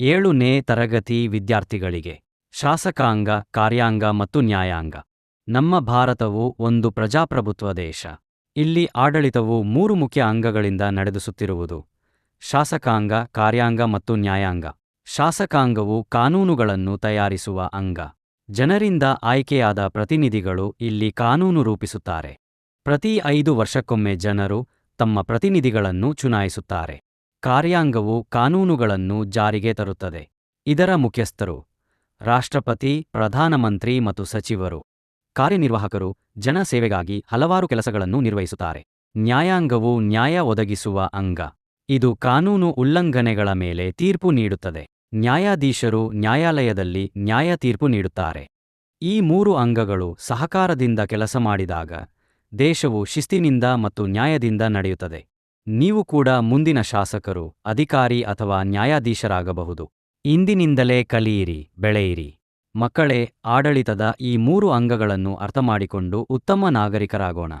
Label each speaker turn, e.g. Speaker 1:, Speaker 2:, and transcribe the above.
Speaker 1: ಏಳುನೇ ತರಗತಿ ವಿದ್ಯಾರ್ಥಿಗಳಿಗೆ ಶಾಸಕಾಂಗ, ಕಾರ್ಯಾಂಗ ಮತ್ತು ನ್ಯಾಯಾಂಗ. ನಮ್ಮ ಭಾರತವು ಒಂದು ಪ್ರಜಾಪ್ರಭುತ್ವ ದೇಶ. ಇಲ್ಲಿ ಆಡಳಿತವು ಮೂರು ಮುಖ್ಯ ಅಂಗಗಳಿಂದ ನಡೆದುಸುತ್ತಿರುವುದು ಶಾಸಕಾಂಗ, ಕಾರ್ಯಾಂಗ ಮತ್ತು ನ್ಯಾಯಾಂಗ. ಶಾಸಕಾಂಗವು ಕಾನೂನುಗಳನ್ನು ತಯಾರಿಸುವ ಅಂಗ. ಜನರಿಂದ ಆಯ್ಕೆಯಾದ ಪ್ರತಿನಿಧಿಗಳು ಇಲ್ಲಿ ಕಾನೂನು ರೂಪಿಸುತ್ತಾರೆ. ಪ್ರತಿ ಐದು ವರ್ಷಕ್ಕೊಮ್ಮೆ ಜನರು ತಮ್ಮ ಪ್ರತಿನಿಧಿಗಳನ್ನು ಚುನಾಯಿಸುತ್ತಾರೆ. ಕಾರ್ಯಾಂಗವು ಕಾನೂನುಗಳನ್ನು ಜಾರಿಗೆ ತರುತ್ತದೆ. ಇದರ ಮುಖ್ಯಸ್ಥರು ರಾಷ್ಟ್ರಪತಿ ಪ್ರಧಾನಮಂತ್ರಿ ಮತ್ತು ಸಚಿವರು, ಕಾರ್ಯನಿರ್ವಾಹಕರು ಜನಸೇವೆಗಾಗಿ ಹಲವಾರು ಕೆಲಸಗಳನ್ನು ನಿರ್ವಹಿಸುತ್ತಾರೆ. ನ್ಯಾಯಾಂಗವು ನ್ಯಾಯ ಒದಗಿಸುವ ಅಂಗ. ಇದು ಕಾನೂನು ಉಲ್ಲಂಘನೆಗಳ ಮೇಲೆ ತೀರ್ಪು ನೀಡುತ್ತದೆ. ನ್ಯಾಯಾಧೀಶರು ನ್ಯಾಯಾಲಯದಲ್ಲಿ ನ್ಯಾಯ ತೀರ್ಪು ನೀಡುತ್ತಾರೆ. ಈ ಮೂರು ಅಂಗಗಳು ಸಹಕಾರದಿಂದ ಕೆಲಸ ಮಾಡಿದಾಗ ದೇಶವು ಶಿಸ್ತಿನಿಂದ ಮತ್ತು ನ್ಯಾಯದಿಂದ ನಡೆಯುತ್ತದೆ. ನೀವು ಕೂಡ ಮುಂದಿನ ಶಾಸಕರು, ಅಧಿಕಾರಿ ಅಥವಾ ನ್ಯಾಯಾಧೀಶರಾಗಬಹುದು. ಇಂದಿನಿಂದಲೇ ಕಲಿಯಿರಿ, ಬೆಳೆಯಿರಿ. ಮಕ್ಕಳೇ, ಆಡಳಿತದ ಈ ಮೂರು ಅಂಗಗಳನ್ನು ಅರ್ಥಮಾಡಿಕೊಂಡು ಉತ್ತಮ ನಾಗರಿಕರಾಗೋಣ.